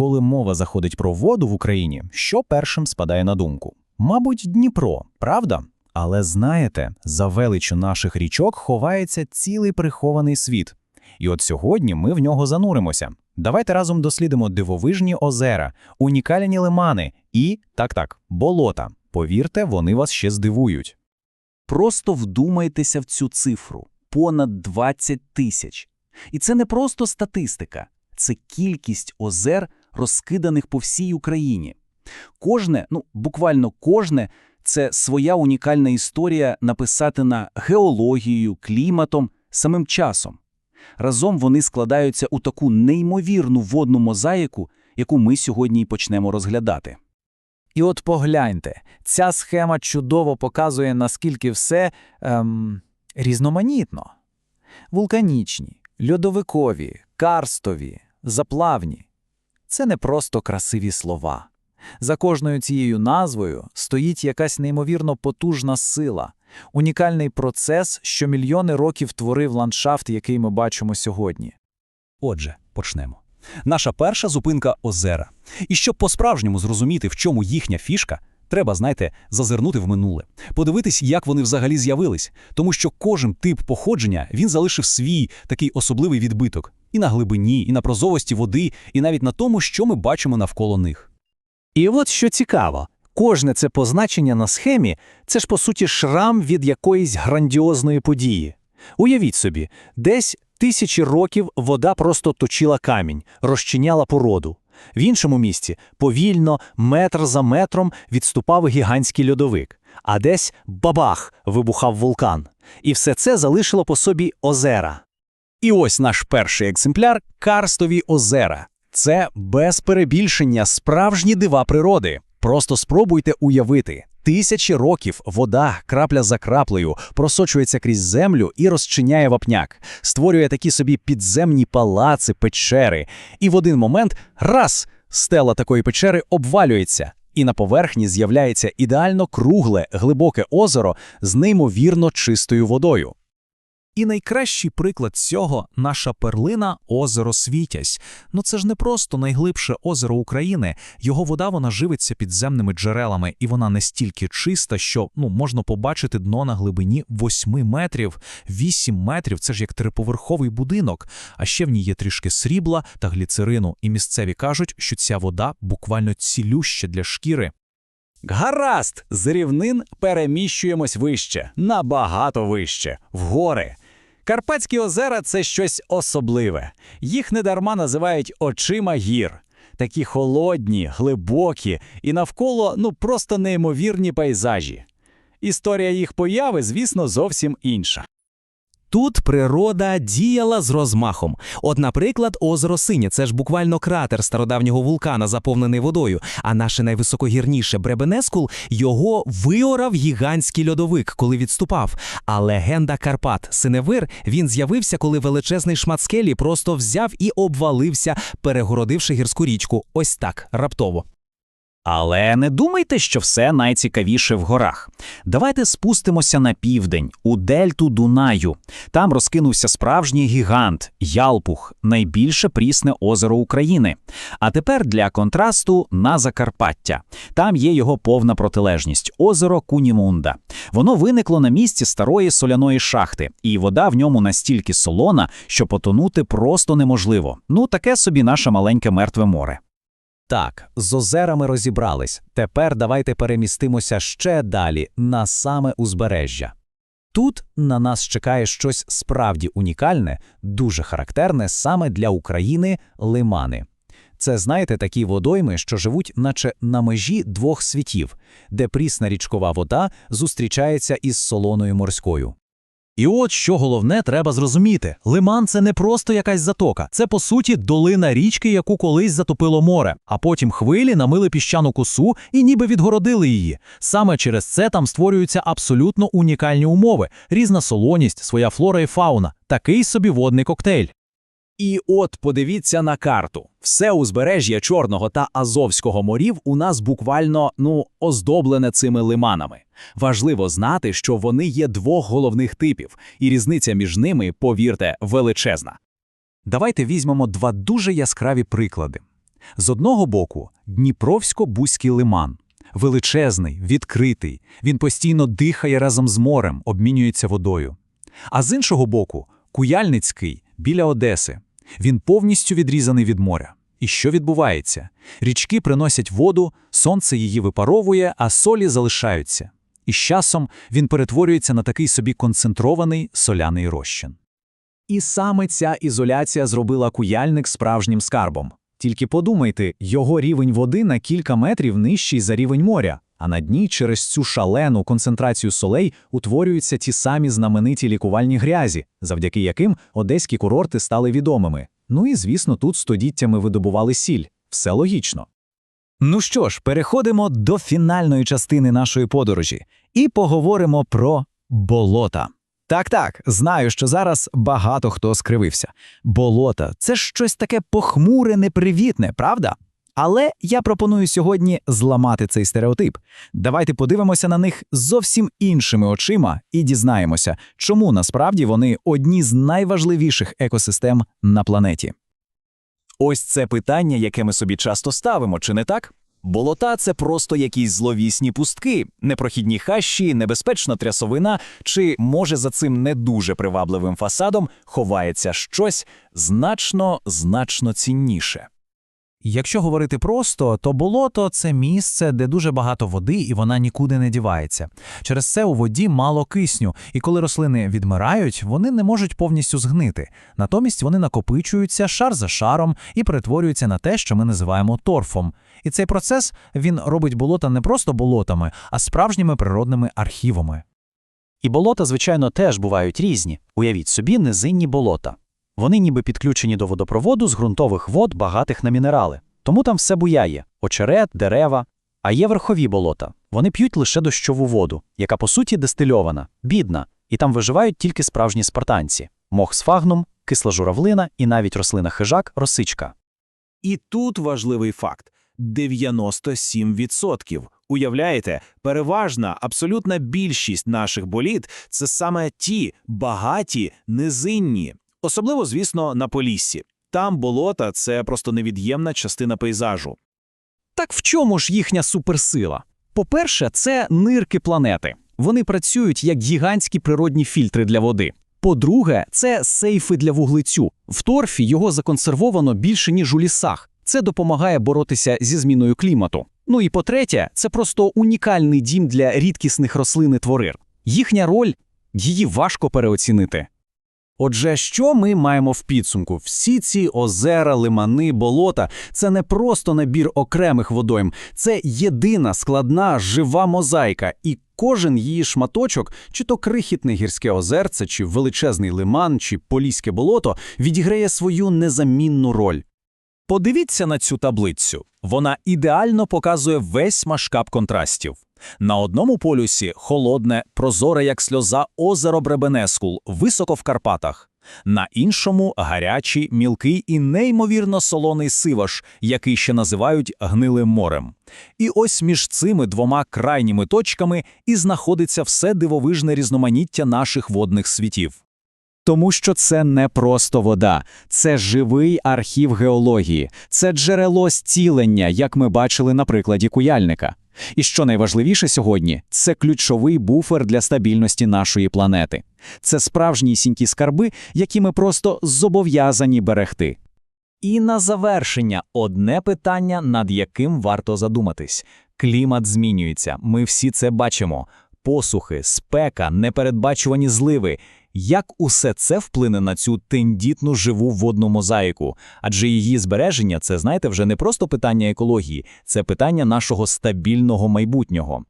коли мова заходить про воду в Україні, що першим спадає на думку? Мабуть, Дніпро, правда? Але знаєте, за величю наших річок ховається цілий прихований світ. І от сьогодні ми в нього зануримося. Давайте разом дослідимо дивовижні озера, унікальні лимани і, так-так, болота. Повірте, вони вас ще здивують. Просто вдумайтеся в цю цифру понад 20 тисяч. І це не просто статистика, це кількість озер, розкиданих по всій Україні. Кожне, ну буквально кожне, це своя унікальна історія, написатина геологією, кліматом, самим часом. Разом вони складаються у таку неймовірну водну мозаїку, яку ми сьогодні й почнемо розглядати. І от погляньте, ця схема чудово показує, наскільки все ем, різноманітно. Вулканічні, льодовикові, карстові, заплавні. Це не просто красиві слова. За кожною цією назвою стоїть якась неймовірно потужна сила, унікальний процес, що мільйони років творив ландшафт, який ми бачимо сьогодні. Отже, почнемо. Наша перша зупинка озера. І щоб по-справжньому зрозуміти, в чому їхня фішка, треба, знаєте, зазирнути в минуле, подивитись, як вони взагалі з'явились, тому що кожен тип походження він залишив свій такий особливий відбиток і на глибині, і на прозовості води, і навіть на тому, що ми бачимо навколо них. І от що цікаво, кожне це позначення на схемі це ж по суті шрам від якоїсь грандіозної події. Уявіть собі, десь тисячі років вода просто точила камінь, розчиняла породу. В іншому місці повільно, метр за метром відступав гігантський льодовик, а десь бабах вибухав вулкан. І все це залишило по собі озера. І ось наш перший екземпляр карстові озера. Це без перебільшення справжні дива природи. Просто спробуйте уявити. Тисячі років вода, крапля за краплею, просочується крізь землю і розчиняє вапняк, створює такі собі підземні палаци, печери. І в один момент раз стела такої печери обвалюється, і на поверхні з'являється ідеально кругле, глибоке озеро з неймовірно чистою водою. І найкращий приклад цього наша перлина озеро Світязь. Ну це ж не просто найглибше озеро України. Його вода вона живиться підземними джерелами, і вона настільки чиста, що ну можна побачити дно на глибині 8 метрів. 8 метрів це ж як триповерховий будинок. А ще в ній є трішки срібла та гліцерину. І місцеві кажуть, що ця вода буквально цілюща для шкіри. Гаразд, з рівнин переміщуємось вище, набагато вище, в гори. Карпатські озера це щось особливе. Їх недарма називають очима гір. Такі холодні, глибокі і навколо ну просто неймовірні пейзажі. Історія їх появи, звісно, зовсім інша. Тут природа діяла з розмахом. От, наприклад, озеро Синє це ж буквально кратер стародавнього вулкана, заповнений водою. А наше найвисокогірніше Бребенескул його виорав гігантський льодовик, коли відступав. А легенда Карпат Синевир він з'явився, коли величезний шмат скелі просто взяв і обвалився, перегородивши гірську річку. Ось так раптово. Але не думайте, що все найцікавіше в горах. Давайте спустимося на південь, у дельту Дунаю. Там розкинувся справжній гігант Ялпух, найбільше прісне озеро України. А тепер для контрасту на Закарпаття. Там є його повна протилежність озеро Кунімунда. Воно виникло на місці старої соляної шахти, і вода в ньому настільки солона, що потонути просто неможливо. Ну, таке собі наше маленьке мертве море. Так, з озерами розібрались. Тепер давайте перемістимося ще далі, на саме узбережжя. Тут на нас чекає щось справді унікальне, дуже характерне саме для України лимани. Це, знаєте, такі водойми, що живуть, наче на межі двох світів, де прісна річкова вода зустрічається із солоною морською. І от що головне треба зрозуміти: лиман це не просто якась затока, це по суті долина річки, яку колись затопило море, а потім хвилі намили піщану косу і ніби відгородили її. Саме через це там створюються абсолютно унікальні умови: різна солоність, своя флора і фауна, такий собі водний коктейль. І от подивіться на карту. Все узбережжя Чорного та Азовського морів у нас буквально ну оздоблене цими лиманами. Важливо знати, що вони є двох головних типів, і різниця між ними, повірте, величезна. Давайте візьмемо два дуже яскраві приклади. З одного боку Дніпровсько-Бузький лиман. Величезний, відкритий, він постійно дихає разом з морем, обмінюється водою. А з іншого боку Куяльницький, біля Одеси. Він повністю відрізаний від моря. І що відбувається? Річки приносять воду, сонце її випаровує, а солі залишаються. І з часом він перетворюється на такий собі концентрований соляний розчин. І саме ця ізоляція зробила куяльник справжнім скарбом. Тільки подумайте, його рівень води на кілька метрів нижчий за рівень моря, а на дні через цю шалену концентрацію солей утворюються ті самі знамениті лікувальні грязі, завдяки яким одеські курорти стали відомими. Ну і, звісно, тут століттями видобували сіль. Все логічно. Ну що ж, переходимо до фінальної частини нашої подорожі і поговоримо про болота. Так-так, знаю, що зараз багато хто скривився. Болота це щось таке похмуре, непривітне, правда? Але я пропоную сьогодні зламати цей стереотип. Давайте подивимося на них зовсім іншими очима і дізнаємося, чому насправді вони одні з найважливіших екосистем на планеті. Ось це питання, яке ми собі часто ставимо, чи не так? Болота це просто якісь зловісні пустки, непрохідні хащі, небезпечна трясовина, чи може за цим не дуже привабливим фасадом ховається щось значно, значно цінніше. Якщо говорити просто, то болото це місце, де дуже багато води, і вона нікуди не дівається. Через це у воді мало кисню, і коли рослини відмирають, вони не можуть повністю згнити. Натомість вони накопичуються шар за шаром і перетворюються на те, що ми називаємо торфом. І цей процес він робить болота не просто болотами, а справжніми природними архівами. І болота, звичайно, теж бувають різні. Уявіть собі низинні болота. Вони ніби підключені до водопроводу з ґрунтових вод, багатих на мінерали. Тому там все буяє – очерет, дерева. А є верхові болота. Вони п'ють лише дощову воду, яка по суті дистильована, бідна, і там виживають тільки справжні спартанці – мох сфагнум, кисла журавлина і навіть рослина хижак – росичка. І тут важливий факт: 97%. Уявляєте, переважна, абсолютна більшість наших боліт – це саме ті багаті, низинні. Особливо, звісно, на Поліссі. Там болота – це просто невід'ємна частина пейзажу. Так в чому ж їхня суперсила? По-перше, це нирки планети. Вони працюють як гігантські природні фільтри для води. По-друге, це сейфи для вуглецю. В торфі його законсервовано більше, ніж у лісах. Це допомагає боротися зі зміною клімату. Ну і по-третє, це просто унікальний дім для рідкісних рослин і тварин. Їхня роль її важко переоцінити. Отже, що ми маємо в підсумку? Всі ці озера, лимани, болота це не просто набір окремих водойм, це єдина складна жива мозаїка, і кожен її шматочок, чи то крихітне гірське озерце, чи величезний лиман, чи поліське болото, відіграє свою незамінну роль. Подивіться на цю таблицю. Вона ідеально показує весь масштаб контрастів. На одному полюсі холодне, прозоре як сльоза озеро Бребенескул, високо в Карпатах. На іншому гарячий, мілкий і неймовірно солоний сиваш, який ще називають гнилим морем. І ось між цими двома крайніми точками і знаходиться все дивовижне різноманіття наших водних світів. Тому що це не просто вода, це живий архів геології, це джерело зцілення, як ми бачили на прикладі куяльника. І що найважливіше сьогодні, це ключовий буфер для стабільності нашої планети. Це справжні сінькі скарби, які ми просто зобов'язані берегти. І на завершення одне питання, над яким варто задуматись. Клімат змінюється, ми всі це бачимо. Посухи, спека, непередбачувані зливи. Як усе це вплине на цю тендітну живу водну мозаїку? Адже її збереження це, знаєте, вже не просто питання екології, це питання нашого стабільного майбутнього.